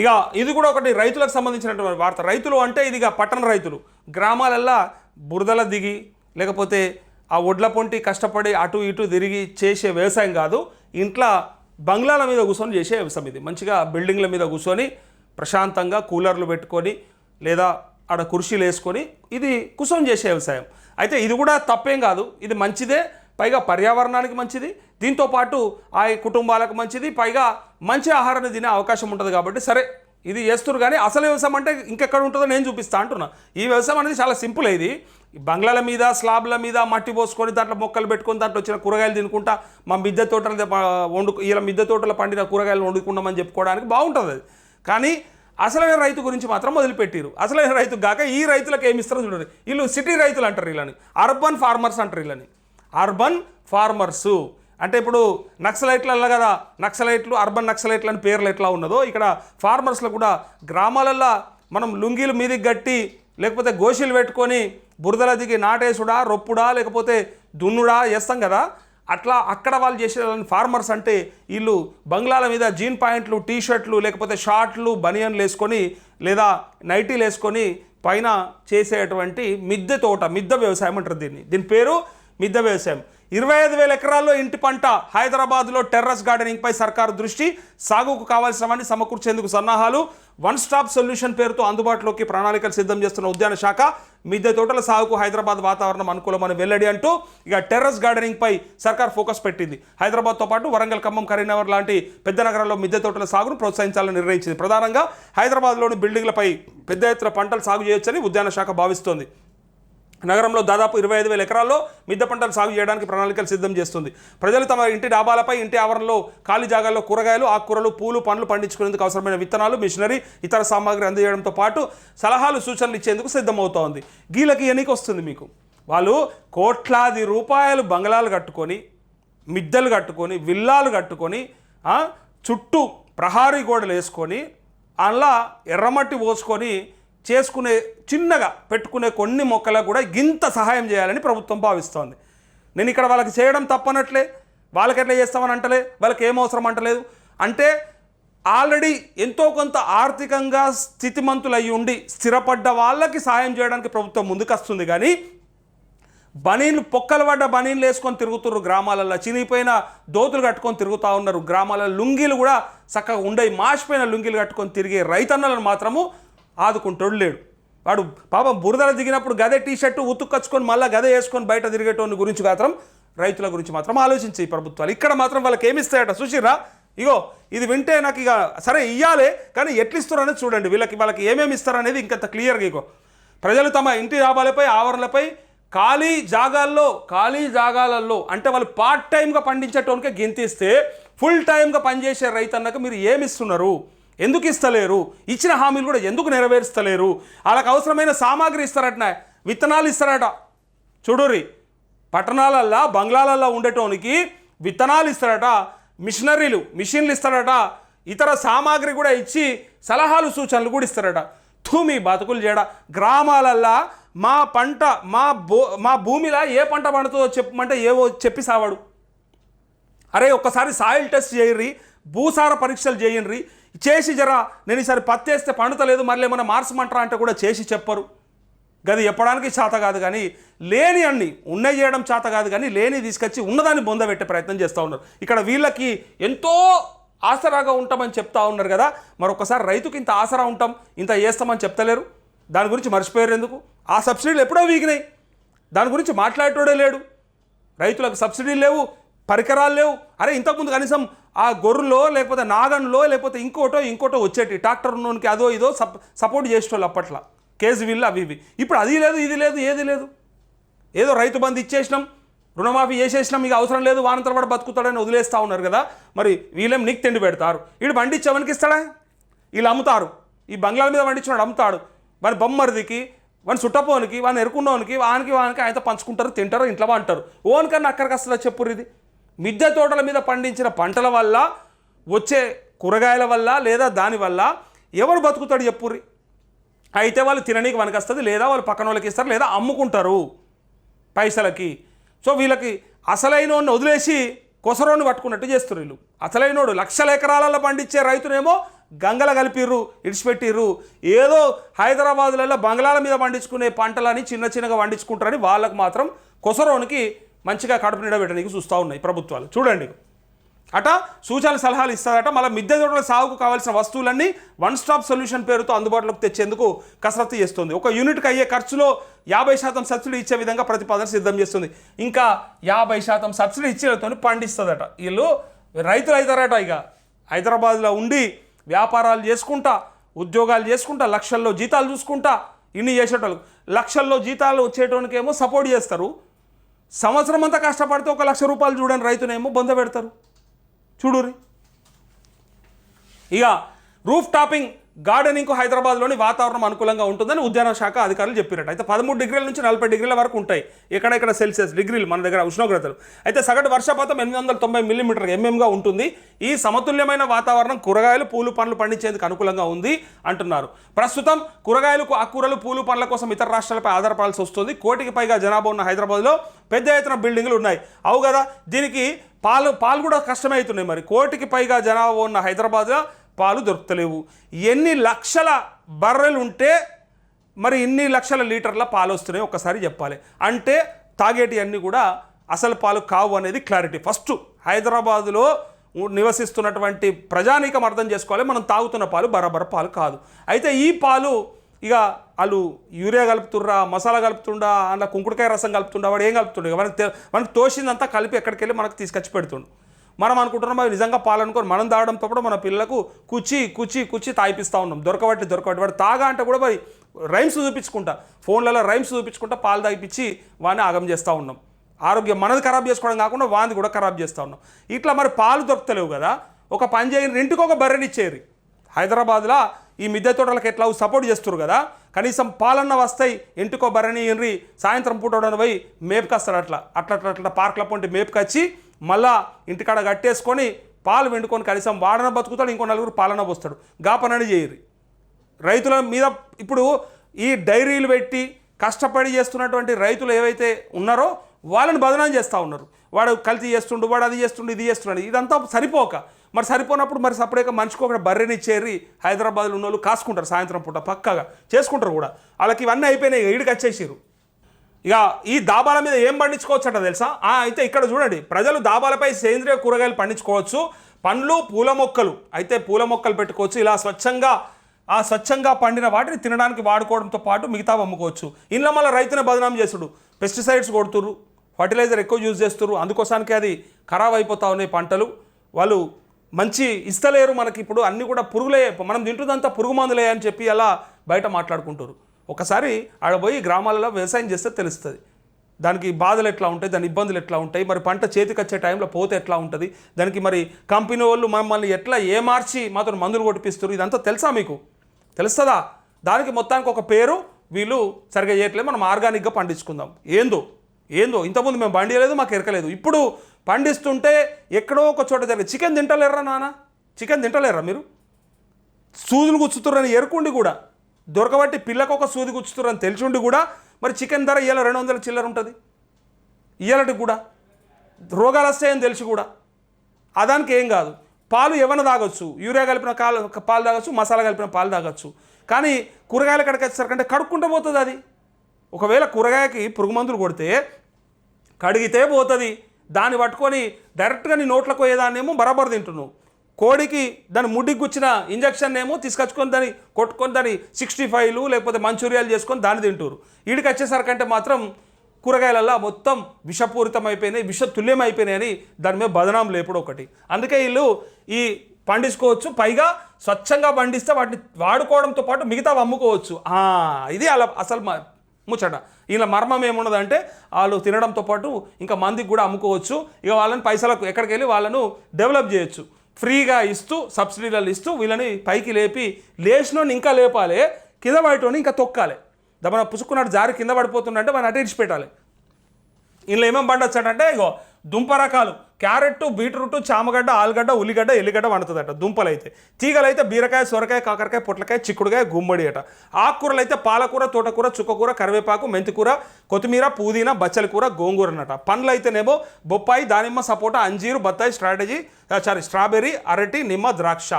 ఇక ఇది కూడా ఒకటి రైతులకు సంబంధించినటువంటి వార్త. రైతులు అంటే ఇది ఇక పట్టణ రైతులు. గ్రామాలల్లా బురదల దిగి లేకపోతే ఆ ఒడ్ల పొంటి కష్టపడి అటు ఇటు తిరిగి చేసే వ్యవసాయం కాదు ఇంట్లో బంగ్లాల మీద కూర్చొని చేసే వ్యవసాయం ఇది. మంచిగా బిల్డింగ్ల మీద కూర్చొని ప్రశాంతంగా కూలర్లు పెట్టుకొని లేదా ఆడ కుర్చీలు వేసుకొని ఇది కుసం చేసే వ్యవసాయం. అయితే ఇది కూడా తప్పేం కాదు. ఇది మంచిదే. పైగా పర్యావరణానికి మంచిది దీంతో పాటు ఆ కుటుంబాలకు మంచిది పైగా మంచి ఆహారాన్ని తినే అవకాశం ఉంటుంది కాబట్టి సరే ఇది చేస్తున్నారు కానీ అసలు వ్యవసాయం అంటే ఇంకెక్కడ ఉంటుందో నేను చూపిస్తా అంటున్నా. ఈ వ్యవసాయం అనేది చాలా సింపుల్ ఇది. బంగ్లాల మీద స్లాబ్ల మీద మట్టి పోసుకొని దాంట్లో మొక్కలు పెట్టుకొని దాంట్లో వచ్చిన కూరగాయలు తినుకుంటా మా మిద్దె తోటలు వండు ఇలా మిద్దె తోటలో పండిన కూరగాయలు వండుకున్నామని చెప్పుకోవడానికి బాగుంటుంది. అది కానీ అసలైన రైతు గురించి మాత్రం మొదలుపెట్టిరు. అసలైన రైతు కాక ఈ రైతులకు ఏమి ఇస్తారో చూడండి. వీళ్ళు సిటీ రైతులు అంటారు వీళ్ళని. అర్బన్ ఫార్మర్స్ అంటారు వీళ్ళని. Urban farmers. అంటే ఇప్పుడు నక్సలైట్లలో కదా నక్సలైట్లు అర్బన్ నక్సలైట్లు అని పేర్లు ఎట్లా ఉన్నదో ఇక్కడ ఫార్మర్స్లో కూడా గ్రామాలల్లో మనం లుంగీలు మీదికి గట్టి లేకపోతే గోషిలు పెట్టుకొని బురదల దిగి నాటేసుడా రొప్పుడా లేకపోతే దున్నుడా చేస్తాం కదా. అట్లా అక్కడ వాళ్ళు చేసే ఫార్మర్స్ అంటే వీళ్ళు బంగ్లాల మీద జీన్ పాయింట్లు టీ షర్ట్లు లేకపోతే షార్ట్లు బనియన్లు వేసుకొని లేదా నైటీలు వేసుకొని పైన చేసేటువంటి మిద్దె తోట మిద్దె వ్యవసాయం అంటారు దీన్ని. దీని పేరు మిద్దె వ్యవసాయం ఇరవై ఐదు వేల ఎకరాల్లో ఇంటి పంట హైదరాబాద్లో టెర్రస్ గార్డెనింగ్పై సర్కారు దృష్టి సాగుకు కావాల్సినవన్నీ సమకూర్చేందుకు సన్నాహాలు వన్ స్టాప్ సొల్యూషన్ పేరుతో అందుబాటులోకి ప్రణాళికలు సిద్ధం చేస్తున్న ఉద్యాన శాఖ మిద్దె తోటల సాగుకు హైదరాబాద్ వాతావరణం అనుకూలమని వెల్లడి అంటూ ఇక టెర్రస్ గార్డెనింగ్పై సర్కార్ ఫోకస్ పెట్టింది. హైదరాబాద్తో పాటు వరంగల్ ఖమ్మం కరీంనగర్ లాంటి పెద్ద నగరాల్లో మిద్దె తోటల సాగును ప్రోత్సహించాలని నిర్ణయించింది. ప్రధానంగా హైదరాబాద్లోని బిల్డింగ్లపై పెద్ద ఎత్తున పంటలు సాగు చేయొచ్చని ఉద్యాన శాఖ భావిస్తోంది. నగరంలో దాదాపు ఇరవై ఐదు వేల ఎకరాల్లో మిద్దె పంటలు సాగు చేయడానికి ప్రణాళికలు సిద్ధం చేస్తుంది. ప్రజలు తమ ఇంటి డాబాలపై ఇంటి ఆవరణలో ఖాళీ జాగాల్లో కూరగాయలు ఆకుకూరలు పూలు పండ్లు పండించుకునేందుకు అవసరమైన విత్తనాలు మిషనరీ ఇతర సామాగ్రి అందజేయడంతో పాటు సలహాలు సూచనలు ఇచ్చేందుకు సిద్ధమవుతోంది. గీలకి ఎన్నిక వస్తుంది మీకు. వాళ్ళు కోట్లాది రూపాయలు బంగ్లాలు కట్టుకొని మిద్దెలు కట్టుకొని విల్లాలు కట్టుకొని చుట్టూ ప్రహారీ గోడలు వేసుకొని అలా ఎర్రమట్టి పోసుకొని చేసుకునే చిన్నగా పెట్టుకునే కొన్ని మొక్కలకు కూడా ఇంత సహాయం చేయాలని ప్రభుత్వం భావిస్తోంది. నేను ఇక్కడ వాళ్ళకి చేయడం తప్పనట్లే. వాళ్ళకి ఎట్లా చేస్తామని అంటలే. వాళ్ళకి ఏం అవసరం అంటలేదు. అంటే ఆల్రెడీ ఎంతో కొంత ఆర్థికంగా స్థితిమంతులయ్యి ఉండి స్థిరపడ్డ వాళ్ళకి సాయం చేయడానికి ప్రభుత్వం ముందుకొస్తుంది కానీ బనీన్లు పొక్కలు పడ్డ బనీన్లు వేసుకొని తిరుగుతున్నారు గ్రామాలలో చినిగిపోయిన దోతులు కట్టుకొని తిరుగుతూ ఉన్నారు గ్రామాలలో లుంగీలు కూడా చక్కగా ఉండయి మాసిపోయిన లుంగీలు కట్టుకొని తిరిగే రైతన్నలను మాత్రము ఆదుకుంటోడు లేడు. వాడు పాపం బురదల దిగినప్పుడు గదే టీ షర్టు ఉతుక్కొచ్చుకొని మళ్ళీ గదే వేసుకొని బయట తిరిగేటోని గురించి మాత్రం రైతుల గురించి మాత్రం ఆలోచించి ఈ ప్రభుత్వాలు. ఇక్కడ మాత్రం వాళ్ళకి ఏమిస్తాయట సుశీరా ఇగో ఇది వింటే నాకు ఇక సరే ఇయ్యాలి కానీ ఎట్లు చూడండి. వీళ్ళకి వాళ్ళకి ఏమేమి ఇస్తారనేది ఇంకంత క్లియర్గా ఇగో. ప్రజలు తమ ఇంటి లాభాలపై ఆవరణలపై ఖాళీ జాగాల్లో ఖాళీ జాగాలలో అంటే వాళ్ళు పార్ట్ టైంగా పండించేటోనికే గింతిస్తే ఫుల్ టైంగా పనిచేసే రైతన్నకు మీరు ఏమి ఇస్తున్నారు? ఎందుకు ఇస్తలేరు? ఇచ్చిన హామీలు కూడా ఎందుకు నెరవేరుస్తలేరు? వాళ్ళకి అవసరమైన సామాగ్రి ఇస్తారట విత్తనాలు ఇస్తారట. చూడుర్రి పట్టణాలల్లో బంగ్లాలల్లో ఉండేటోనికి విత్తనాలు ఇస్తారట మిషనరీలు మిషన్లు ఇస్తారట ఇతర సామాగ్రి కూడా ఇచ్చి సలహాలు సూచనలు కూడా ఇస్తారట. తూమి బతుకులు చేయడ గ్రామాలల్లా మా పంట మా బో మా భూమిలో ఏ పంట పండుతుందో చెప్పమంటే ఏవో చెప్పి సావాడు. అరే ఒక్కసారి సాయిల్ టెస్ట్ చేయర్రి భూసార పరీక్షలు చేయండి చేసి జరా నేను ఈసారి పత్తి వేస్తే పండుతలేదు మళ్ళీ ఏమైనా మార్చమంటారా అంటే కూడా చేసి చెప్పరు. గది చెప్పడానికి చేత కాదు కానీ లేని అన్ని ఉన్నాయి చేయడం చేత కాదు కానీ లేని తీసుకొచ్చి ఉన్నదాన్ని బొందబెట్టే ప్రయత్నం చేస్తూ ఉన్నారు. ఇక్కడ వీళ్ళకి ఎంతో ఆసరాగా ఉంటామని చెప్తా ఉన్నారు కదా మరొకసారి రైతుకి ఇంత ఆసరా ఉంటాం ఇంత చేస్తామని చెప్తలేరు. దాని గురించి మర్చిపోయారు ఎందుకు? ఆ సబ్సిడీలు ఎప్పుడో వీగినాయి. దాని గురించి మాట్లాడేటోడే లేడు. రైతులకు సబ్సిడీలు లేవు పరికరాలు లేవు. అరే ఇంతకుముందు కనీసం ఆ గొర్రెలో లేకపోతే నాగన్లో లేకపోతే ఇంకోటో ఇంకోటో వచ్చేటి ట్రాక్టర్ ఉన్నోనికి అదో ఇదో సప్ సపోర్ట్ చేసేటోళ్ళు అప్పట్లో. కేజీ వీళ్ళు అవి ఇవి. ఇప్పుడు అది లేదు ఇది లేదు ఏది లేదు. ఏదో రైతు బంధు ఇచ్చేసినాం రుణమాఫీ చేసేసినాం ఇక అవసరం లేదు వానంతర వాడు బతుకుతాడని వదిలేస్తూ ఉన్నారు కదా. మరి వీళ్ళేం నీకు తిండి పెడతారు? వీడు పండించేవనికి ఇస్తాడా? వీళ్ళు అమ్ముతారు. ఈ బంగ్లాల మీద పండించినాడు అమ్ముతాడు. వాని బొమ్మరిదికి వాని చుట్టపోనికి వాని ఎరుకున్నోనికి వానికి వానికి ఆయనతో పంచుకుంటారు తింటారు ఇంట్లో అంటారు. ఓనికన్నా అక్కడికి వస్తుందా చెప్పురు ఇది మిద్దె తోటల మీద పండించిన పంటల వల్ల వచ్చే కూరగాయల వల్ల లేదా దాని వల్ల ఎవరు బతుకుతాడు చెప్పుర్రి అయితే వాళ్ళు తిననీకి వస్తుంది లేదా వాళ్ళు పక్కన వాళ్ళకి ఇస్తారు లేదా అమ్ముకుంటారు పైసలకి. సో వీళ్ళకి అసలైనోడిని వదిలేసి కొసరోని పట్టుకున్నట్టు చేస్తారు వీళ్ళు. అసలైనోడు లక్షల ఎకరాలలో పండించే రైతునేమో గంగల కలిపిర్రు ఇడిచిపెట్టిర్రు. ఏదో హైదరాబాద్లలో బంగ్లాల మీద పండించుకునే పంటలని చిన్న చిన్నగా పండించుకుంటారని వాళ్ళకు మాత్రం కొసరోనికి మంచిగా కడుపు నిడబెట్టడానికి చూస్తూ ఉన్నాయి ప్రభుత్వాలు. చూడండి. అట సూచనలు సలహాలు ఇస్తారట. మళ్ళీ మిద్దె తోటల సాగుకు కావాల్సిన వస్తువులన్నీ వన్ స్టాప్ సొల్యూషన్ పేరుతో అందుబాటులోకి తెచ్చేందుకు కసరత్తు చేస్తుంది. ఒక యూనిట్కి అయ్యే ఖర్చులో యాభై శాతం సబ్సిడీ ఇచ్చే విధంగా ప్రతిపాదన సిద్ధం చేస్తుంది. ఇంకా యాభై శాతం సబ్సిడీ ఇచ్చేతో పండిస్తుందట. వీళ్ళు రైతులు అవుతారట ఇక. హైదరాబాద్లో ఉండి వ్యాపారాలు చేసుకుంటా ఉద్యోగాలు చేసుకుంటా లక్షల్లో జీతాలు చూసుకుంటా ఇన్ని చేసేటోళ్ళు. లక్షల్లో జీతాలు వచ్చేటోనికేమో సపోర్ట్ చేస్తారు. సంవత్సరం అంతా కష్టపడితే ఒక లక్ష రూపాయలు చూడని రైతునేమో బొంద పెడతారు. చూడురి ఇక రూఫ్ టాపింగ్ గార్డెనింగ్కు హైదరాబాద్లోని వాతావరణం అనుకూలంగా ఉంటుందని ఉద్యాన శాఖ అధికారులు చెప్పారట అయితే పదమూడు డిగ్రీల నుంచి నలభై డిగ్రీల వరకు ఉంటాయి. ఇక్కడ సెల్సియస్ డిగ్రీలు మన దగ్గర ఉష్ణోగ్రతలు. అయితే సగటు వర్షపాతం ఎనిమిది వందల తొంభై మిల్లీమీటర్ ఎంఎంగా ఉంటుంది. ఈ సమతుల్యమైన వాతావరణం కూరగాయలు పూలు పండ్లు పండించేందుకు అనుకూలంగా ఉంది అంటున్నారు. ప్రస్తుతం కూరగాయలకు ఆకుకూరలు పూలు పండ్ల కోసం ఇతర రాష్ట్రాలపై ఆధారపడాల్సి వస్తుంది. కోటికి పైగా జనాభా ఉన్న హైదరాబాద్లో పెద్ద ఎత్తున బిల్డింగ్లు ఉన్నాయి. అవు కదా దీనికి పాలు పాలు కూడా కష్టమవుతున్నాయి మరి. కోటికి పైగా జనాభా ఉన్న హైదరాబాద్లో పాలు దొరుకుతలేవు. ఎన్ని లక్షల బర్రెలు ఉంటే మరి ఇన్ని లక్షల లీటర్ల పాలు వస్తున్నాయి ఒక్కసారి చెప్పాలి. అంటే తాగేటి అన్నీ కూడా అసలు పాలు కావు అనేది క్లారిటీ. ఫస్ట్ హైదరాబాదులో నివసిస్తున్నటువంటి ప్రజానీకం అర్థం చేసుకోవాలి. మనం తాగుతున్న పాలు బరాబర పాలు కాదు. అయితే ఈ పాలు ఇక వాళ్ళు యూరియా కలుపుతుర్రా మసాలా కలుపుతుండా అలా కుంకుడుకాయ రసం కలుపుతుండా వాడు ఏం కలుపుతుండే? మనకి మనకి తోసిందంతా కలిపి ఎక్కడికి వెళ్ళి మనకు తీసుకొచ్చి పెడుతుండు. మనం అనుకుంటున్నాం అవి నిజంగా పాలనుకొని మనం తాగడంతో కూడా మన పిల్లలకు కుచి కుచి కుచి తాగిపిస్తూ ఉన్నాం. దొరకబట్టి దొరకబట్టి వాడు తాగా అంటే కూడా మరి రైమ్స్ చూపించుకుంటా. ఫోన్లలో రైమ్స్ చూపించుకుంటా పాలు తాగిపించి వాడిని ఆగం చేస్తూ ఉన్నాం. ఆరోగ్యం మనది ఖరాబ్ చేసుకోవడం కాకుండా వాంది కూడా ఖరాబ్ చేస్తూ ఉన్నాం. ఇట్లా మరి పాలు దొరకలేవు కదా? ఒక పని చేయని ఇంటికి ఒక బర్రెని హైదరాబాద్లో ఈ మిద్దె తోటలకు ఎట్లా సపోర్ట్ చేస్తారు కదా? కనీసం పాలన్న వస్తాయి ఇంటికో బర్రెని ఇన్రి సాయంత్రం పూట పోయి మేపుకొస్తారు అట్లా. అట్లా అట్లా అట్లా పార్క్ల పొంటి మేపుకొచ్చి మళ్ళా ఇంటికాడ కట్టేసుకొని పాలు వెండుకొని కనీసం వాడన బతుకుతాడు ఇంకో నలుగురు పాలన పోస్తాడు గాపనని చేయరు. రైతుల మీద ఇప్పుడు ఈ డైరీలు పెట్టి కష్టపడి చేస్తున్నటువంటి రైతులు ఏవైతే ఉన్నారో వాళ్ళని బదనాం చేస్తూ ఉన్నారు. వాడు కల్తీ చేస్తుండు వాడు అది చేస్తుండు ఇది చేస్తున్నాడు ఇదంతా సరిపోక. మరి సరిపోనప్పుడు మరి సపరేట్గా మనిషికి ఒక బర్రెని చేరి హైదరాబాద్లో ఉన్న వాళ్ళు కాసుకుంటారు సాయంత్రం పూట పక్కగా. చేసుకుంటారు కూడా. వాళ్ళకి ఇవన్నీ అయిపోయినాయి ఈడికి వచ్చేసారు ఇక ఈ దాబాల మీద ఏం పండించుకోవచ్చట తెలుసా? అయితే ఇక్కడ చూడండి. ప్రజలు దాబాలపై సేంద్రియ కూరగాయలు పండించుకోవచ్చు. పండ్లు పూల మొక్కలు. అయితే పూల మొక్కలు పెట్టుకోవచ్చు. ఇలా స్వచ్ఛంగా ఆ స్వచ్ఛంగా పండిన వాటిని తినడానికి వాడుకోవడంతో పాటు మిగతా అమ్ముకోవచ్చు. ఇంట్లో మళ్ళీ రైతుని బదనాం చేసుడు పెస్టిసైడ్స్ కొడుతురు. ఫర్టిలైజర్ ఎక్కువ యూజ్ చేస్తున్నారు అందుకోసానికి అది ఖరాబ్ అయిపోతా ఉన్నాయి పంటలు. వాళ్ళు మంచి ఇస్తలేరు మనకి ఇప్పుడు. అన్నీ కూడా పురుగులే. మనం తింటుందంతా పురుగు మందులే అని చెప్పి అలా బయట మాట్లాడుకుంటారు. ఒకసారి ఆడ పోయి గ్రామాలలో వ్యవసాయం చేస్తే తెలుస్తుంది. దానికి బాధలు ఎట్లా ఉంటాయి దాని ఇబ్బందులు ఎట్లా ఉంటాయి మరి పంట చేతికి వచ్చే టైంలో పోతే ఎట్లా ఉంటుంది దానికి మరి కంపెనీ వాళ్ళు మమ్మల్ని ఎట్లా ఏ మార్చి మందులు కొట్టిపిస్తారు ఇదంతా తెలుసా మీకు? తెలుస్తుందా? దానికి మొత్తానికి ఒక పేరు వీళ్ళు సరిగా చేయట్లేదు మనం ఆర్గానిక్గా పండించుకుందాం. ఏందో? ఏందో? ఇంతకుముందు మేము పండియలేదు మాకు ఎరకలేదు. ఇప్పుడు పండిస్తుంటే ఎక్కడో ఒక చోట జరిగే చికెన్ తింటలేరా నాన్న? చికెన్ తింటలేరా మీరు? సూదులు గుచ్చుతుర్రని ఎరుకుండి కూడా. దొరకబట్టి పిల్లకు ఒక సూది గుచ్చుతురని తెలిసిండి కూడా మరి చికెన్ ధర ఇవాళ రెండు వందల చిల్లర ఉంటుంది. ఇయ్యాలటి కూడా. రోగాలు వస్తాయని తెలిసి కూడా. అదానికి ఏం కాదు. పాలు ఏమైనా తాగొచ్చు? యూరియా కలిపిన కాలు పాలు తాగొచ్చు మసాలా కలిపిన పాలు తాగొచ్చు. కానీ కూరగాయల కడకి వచ్చేసరికంటే కడుక్కుంటూ పోతుంది అది. ఒకవేళ కూరగాయకి పురుగు మందులు కొడితే కడిగితే పోతుంది. దాన్ని పట్టుకొని డైరెక్ట్గా నీ నోట్లకు పోయేదాన్నేమో బరాబర్ తింటున్నావు. కోడికి దాని ముడికి గుచ్చిన ఇంజక్షన్ ఏమో తీసుకొచ్చుకొని దాన్ని కొట్టుకొని దాన్ని సిక్స్టీ ఫైవ్లు లేకపోతే మంచూరియాలు చేసుకొని దాన్ని తింటారు వీడికి వచ్చేసరికంటే మాత్రం కూరగాయలల్లో మొత్తం విషపూరితం అయిపోయినాయి విష తుల్యం అయిపోయినాయి అని దాని మీద బదనాం లేపుడు ఒకటి. అందుకే వీళ్ళు ఈ పండించుకోవచ్చు పైగా స్వచ్ఛంగా పండిస్తే వాటిని వాడుకోవడంతో పాటు మిగతావి అమ్ముకోవచ్చు. ఇది అలా అసలు ముచ్చట. ఇలా మర్మం ఏమున్నదంటే వాళ్ళు తినడంతో పాటు ఇంకా మందికి కూడా అమ్ముకోవచ్చు. ఇక వాళ్ళని పైసలకు ఎక్కడికి వెళ్ళి వాళ్ళను డెవలప్ చేయొచ్చు. ఫ్రీగా ఇస్తూ సబ్సిడీలలో ఇస్తూ వీళ్ళని పైకి లేపి లేచినోని ఇంకా లేపాలి కింద పడేటోని ఇంకా తొక్కాలి. దమన పుసుకున్నాడు జారి కింద పడిపోతుందంటే మనం అటు ఇడిచి పెట్టాలి ఇందులో ఏమేమి పండొచ్చాడంటే ఇగో దుంప రకాలు. క్యారెట్ బీట్రూట్ చామగడ్డ ఆలుగడ్డ ఉల్లిగడ్డ ఎల్లిగడ్డ వండుతుందట దుంపలు అయితే తీగలు అయితే బీరకాయ సొరకాయ కాకరకాయ పొట్లకాయ చిక్కుడుకాయ గుమ్మడి అట ఆకుకూరలు అయితే పాలకూర తోటకూర చుక్కకూర కరివేపాకు మెంతికూర కొత్తిమీర పుదీనా బచ్చల కూర గోంగూర అన్నట పండ్లు అయితేనేమో బొప్పాయి దానిమ్మ సపోటా అంజీరు బత్తాయి స్ట్రాటజీ సారీ స్ట్రాబెర్రీ అరటి నిమ్మ ద్రాక్ష.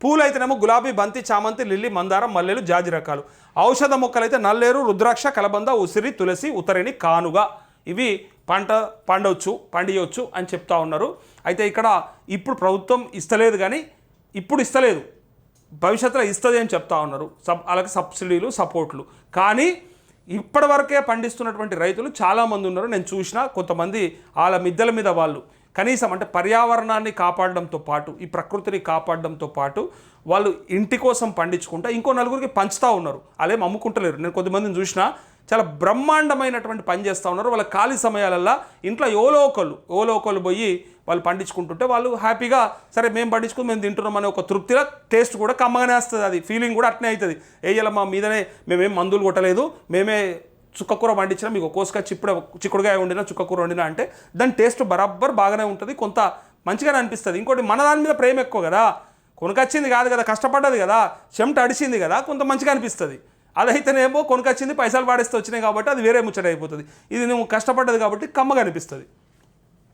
పూలు అయితేనేమో గులాబీ బంతి చామంతి లిల్లీ మందారం మల్లెలు జాజి రకాలు ఔషధ మొక్కలైతే నల్లేరు రుద్రాక్ష కలబంద ఉసిరి తులసి ఉత్తరిని కానుగ. ఇవి పంట పండవచ్చు పండియవచ్చు అని చెప్తా ఉన్నారు. అయితే ఇక్కడ ఇప్పుడు ప్రభుత్వం ఇస్తలేదు కానీ ఇప్పుడు ఇస్తలేదు. భవిష్యత్తులో ఇస్తుంది అని చెప్తా ఉన్నారు. సబ్ అలాగే సబ్సిడీలు సపోర్ట్లు. కానీ ఇప్పటివరకే పండిస్తున్నటువంటి రైతులు చాలామంది ఉన్నారు. నేను చూసిన కొంతమంది వాళ్ళ మిద్దెల మీద వాళ్ళు. కనీసం అంటే పర్యావరణాన్ని కాపాడడంతో పాటు ఈ ప్రకృతిని కాపాడడంతో పాటు వాళ్ళు ఇంటి కోసం పండించుకుంటా ఇంకో నలుగురికి పంచుతూ ఉన్నారు. వాళ్ళేం అమ్ముకుంటలేరు. నేను కొంతమందిని చూసినా చాలా బ్రహ్మాండమైనటువంటి పని చేస్తూ ఉన్నారు. వాళ్ళ ఖాళీ సమయాలల్లో ఇంట్లో ఓలో ఒకళ్ళు ఓలో ఒకళ్ళు పోయి వాళ్ళు పండించుకుంటుంటే వాళ్ళు హ్యాపీగా సరే మేము పండించుకుని మేము తింటున్నాం అనే ఒక తృప్తిలో టేస్ట్ కూడా కమ్మగానే వస్తుంది అది. ఫీలింగ్ కూడా అట్నే అవుతుంది వేయాల మా మీదనే మేమేం మందులు కొట్టలేదు మేమే చుక్కకూర పండించినా మీకు కోసుకొచ్చి ఇప్పుడే చిక్కుడుగా వండినా చుక్కకూర వండినా అంటే దాని టేస్ట్ బరాబర్ బాగానే ఉంటుంది కొంత మంచిగానే అనిపిస్తుంది. ఇంకోటి మన దాని మీద ప్రేమ ఎక్కువ కదా. కొనుకొచ్చింది కాదు కదా కష్టపడ్డది కదా చెమట అడిచింది కదా కొంత మంచిగా అనిపిస్తుంది. అదైతేనేమో కొనుకొచ్చింది పైసలు పాడేస్తే వచ్చినాయి కాబట్టి అది వేరే ముచ్చట అయిపోతుంది. ఇది నువ్వు కష్టపడ్డది కాబట్టి కమ్మగా అనిపిస్తుంది.